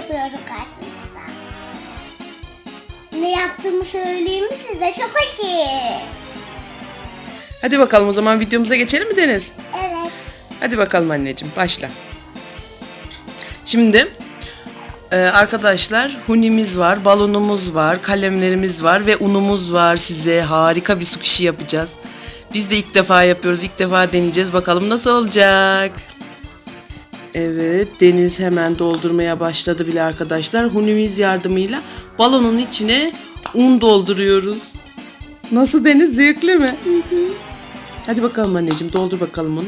yapıyorum karşınızda. Ne yaptığımı söyleyeyim mi size? Şokoşi. Hadi bakalım o zaman videomuza geçelim mi Deniz? Evet. Hadi bakalım anneciğim başla. Şimdi e, arkadaşlar hunimiz var, balonumuz var, kalemlerimiz var ve unumuz var size. Harika bir su kişi yapacağız. Biz de ilk defa yapıyoruz. ilk defa deneyeceğiz. Bakalım nasıl olacak. Evet Deniz hemen doldurmaya başladı bile arkadaşlar. Hunimiz yardımıyla balonun içine un dolduruyoruz. Nasıl Deniz zevkli mi? Hadi bakalım anneciğim doldur bakalım onu.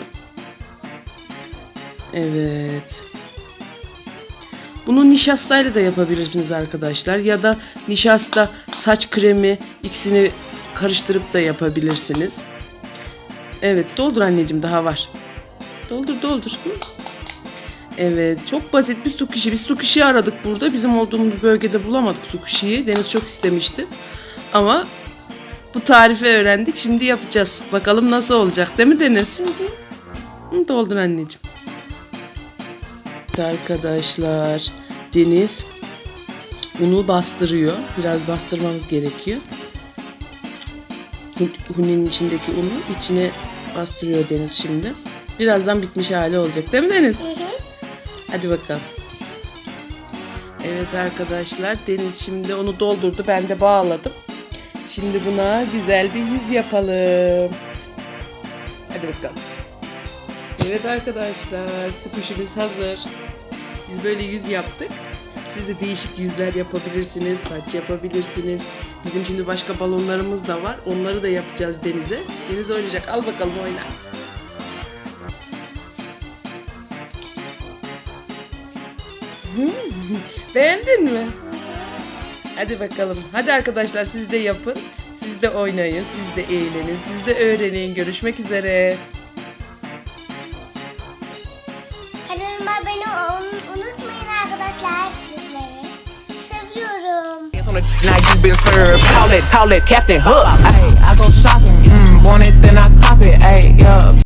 Evet. Bunu nişastayla da yapabilirsiniz arkadaşlar. Ya da nişasta, saç kremi ikisini karıştırıp da yapabilirsiniz. Evet doldur anneciğim daha var. Doldur doldur. Hı. Evet çok basit bir su kişi. Biz su kişi aradık burada. Bizim olduğumuz bölgede bulamadık su kişiyi. Deniz çok istemişti. Ama bu tarifi öğrendik. Şimdi yapacağız. Bakalım nasıl olacak değil mi Deniz? Hı, doldur anneciğim. Evet Arkadaşlar Deniz unu bastırıyor. Biraz bastırmamız gerekiyor. Hun- Huninin içindeki unu içine bastırıyor Deniz şimdi. Birazdan bitmiş hali olacak değil mi Deniz? Hı hı. Hadi bakalım. Evet arkadaşlar Deniz şimdi onu doldurdu. Ben de bağladım. Şimdi buna güzel bir yüz yapalım. Hadi bakalım. Evet arkadaşlar sıkışımız hazır. Biz böyle yüz yaptık. Siz de değişik yüzler yapabilirsiniz, saç yapabilirsiniz. Bizim şimdi başka balonlarımız da var. Onları da yapacağız Deniz'e. Deniz oynayacak. Al bakalım oyna. Beğendin mi? Hadi bakalım. Hadi arkadaşlar siz de yapın. Siz de oynayın, siz de eğlenin, siz de öğrenin. Görüşmek üzere. Kanalıma abone unutmayın arkadaşlar. Sizleri seviyorum. Now you been served. Call it, call it Captain Hook. Ayy, I go shopping. Mm, want it, then I cop it. Ayy, yeah.